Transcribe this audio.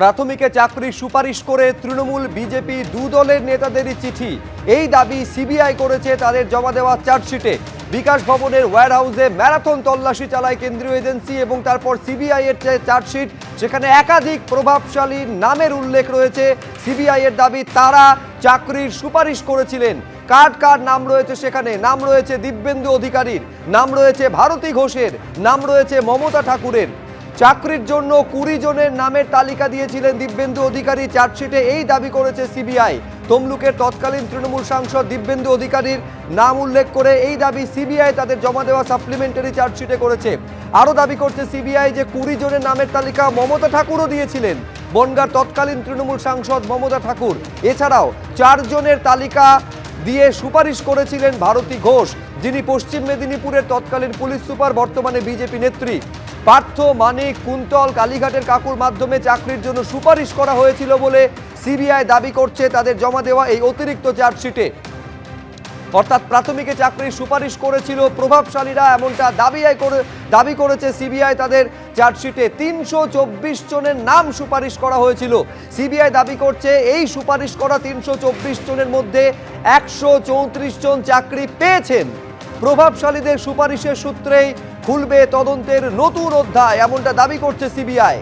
প্রাথমিকে চাকরি সুপারিশ করে তৃণমূল বিজেপি দু দলের নেতাদেরই চিঠি। এই দাবি সিবিআই করেছে তাদের জমা দেওয়া চার্জশিটে। বিকাশ ভবনের ওয়্যার হাউসে ম্যারাথন তল্লাশি চালায় কেন্দ্রীয় এজেন্সি এবং তারপর সিবিআই এর যে চার্জশিট, সেখানে একাধিক প্রভাবশালী নামের উল্লেখ রয়েছে। সিবিআই এর দাবি, তারা চাকরির সুপারিশ করেছিলেন। কার কার নাম রয়েছে সেখানে? নাম রয়েছে দিব্যেন্দু অধিকারীর, নাম রয়েছে ভারতী ঘোষের, নাম রয়েছে মমতা ঠাকুরের। চাকরির জন্য কুড়ি জনের নামের তালিকা দিয়েছিলেন দিব্যেন্দু অধিকারী। চার্জশিটে এই দাবি করেছে সিবিআই। তমলুকের তৎকালীন তৃণমূল সাংসদ দিব্যেন্দু অধিকারীর নাম উল্লেখ করে এই দাবি সিবিআই তাদের জমা দেওয়া সাপ্লিমেন্টারি চার্জশিটে করেছে। আরও দাবি করছে সিবিআই যে কুড়ি জনের নামের তালিকা মমতা ঠাকুরও দিয়েছিলেন। বনগার তৎকালীন তৃণমূল সাংসদ মমতা ঠাকুর। এছাড়াও চারজনের তালিকা দিয়ে সুপারিশ করেছিলেন ভারতী ঘোষ, যিনি পশ্চিম মেদিনীপুরের তৎকালীন পুলিশ সুপার, বর্তমানে বিজেপি নেত্রী। পার্থ মানিক কুন্তল কালীঘাটের কাকুর মাধ্যমে চাকরির জন্য সুপারিশ করা হয়েছিল বলে সিবিআই দাবি করছে তাদের জমা দেওয়া এই অতিরিক্ত চার্জশিটে। অর্থাৎ প্রাথমিকে চাকরির সুপারিশ করেছিল প্রভাবশালীরা, এমনটা দাবি করে দাবি করেছে সিবিআই তাদের চার্জশিটে। তিনশো চব্বিশ জনের নাম সুপারিশ করা হয়েছিল। সিবিআই দাবি করছে এই সুপারিশ করা তিনশো চব্বিশ জনের মধ্যে একশো চৌত্রিশ জন চাকরি পেয়েছেন। প্রভাবশালীদের সুপারিশের সূত্রেই খুলবে তদন্তের নতুন অধ্যায় এমনটা দাবি করছে সিবিআই।